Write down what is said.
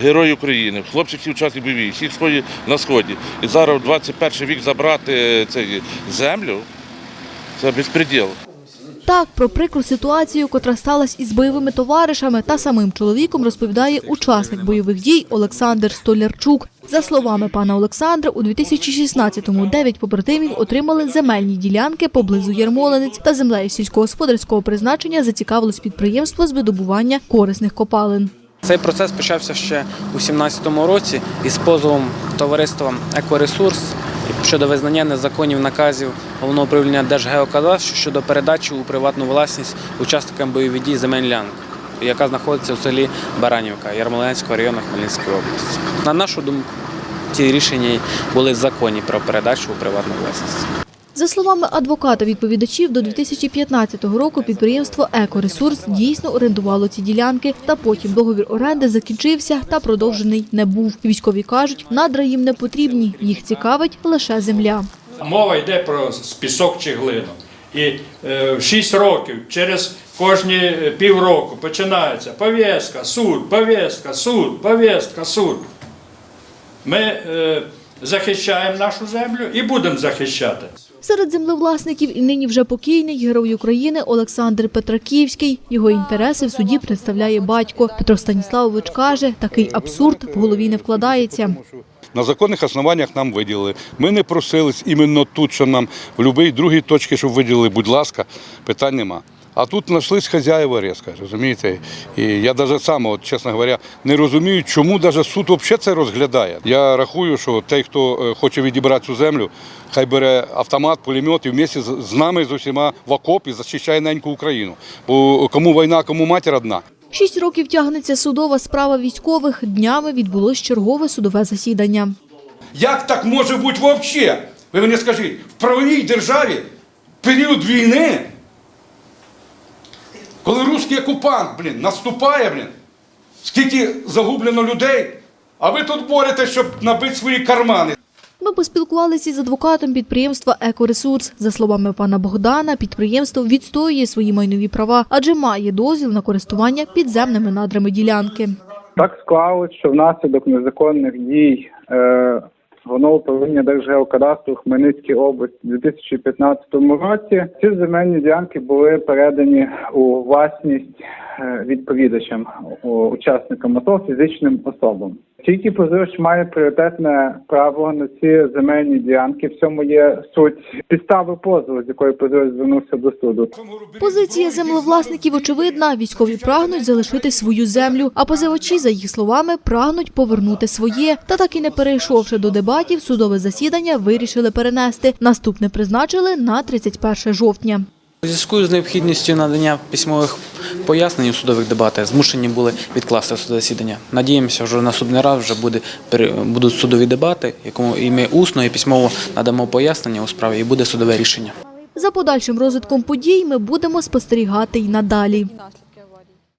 Герої України, всі учасники бойові, всі свої на сході. І зараз в 21 вік забрати цей землю це безпреділ. Так, про прикру ситуацію, котра сталася із бойовими товаришами та самим чоловіком, розповідає учасник бойових дій Олександр Столярчук. За словами пана Олександра, у 2016-му дев'ять побратимів отримали земельні ділянки поблизу Ярмолинець та землею сільськогосподарського призначення зацікавилось підприємство з видобування корисних копалин. Цей процес почався ще у 2017 році із позовом товариства Екоресурс щодо визнання незаконів наказів головного управління Держгеокадастру щодо передачі у приватну власність учасникам бойових дій земель лянок, яка знаходиться у селі Баранівка Ярмолинського району Хмельницької області. На нашу думку, ці рішення були законні про передачу у приватну власність. За словами адвоката відповідачів, до 2015 року підприємство «Екоресурс» дійсно орендувало ці ділянки, та потім договір оренди закінчився та продовжений не був. Військові кажуть, надра їм не потрібні, їх цікавить лише земля. Мова йде про пісок чи глину. І е, 6 років, через кожні е, півроку починається пов'язка, суд, пов'язка, суд, пов'язка, суд. Ми е, захищаємо нашу землю і будемо захищати. Серед землевласників і нині вже покійний герой України Олександр Петраківський. Його інтереси в суді представляє батько. Петро Станіславович каже, такий абсурд в голові не вкладається. На законних основаннях нам виділили. Ми не просились іменно тут, що нам в будь-якій другій точці, щоб виділили, будь ласка, питань нема. А тут знайшлись хазяїва резка, розумієте? І я навіть сам, от, чесно говоря, не розумію, чому навіть суд взагалі це розглядає. Я рахую, що той, хто е, хоче відібрати цю землю, хай бере автомат, пулемет і вместе з з нами з усіма в окоп і захищає неньку Україну. Бо кому війна, кому матір одна. Шість років тягнеться судова справа військових. Днями відбулось чергове судове засідання. Як так може бути взагалі? Ви мені скажіть, в правовій державі період війни, русський окупант, блін, наступає, блін, скільки загублено людей, а ви тут боретесь, щоб набити свої кармани. Ми поспілкувалися із адвокатом підприємства «Екоресурс». За словами пана Богдана, підприємство відстоює свої майнові права, адже має дозвіл на користування підземними надрами ділянки. Так склалось, що внаслідок незаконних дій е, головного управління Держгеокадастру Хмельницькій області у 2015 році ці земельні ділянки були передані у власність е, відповідачам, учасникам АТО, фізичним особам. Тільки позивач має пріоритетне право на ці земельні ділянки. В цьому є суть підстави позову, з якої позивач звернувся до суду. Позиція землевласників очевидна. Військові прагнуть залишити свою землю, а позивачі, за їх словами, прагнуть повернути своє. Та так і не перейшовши до дебатів, судове засідання вирішили перенести. Наступне призначили на 31 жовтня. У зв'язку з необхідністю надання письмових пояснень у судових дебатах змушені були відкласти судове засідання. Надіємося, що наступний раз вже буде, будуть судові дебати, якому і ми усно і письмово надамо пояснення у справі, і буде судове рішення. За подальшим розвитком подій ми будемо спостерігати й надалі.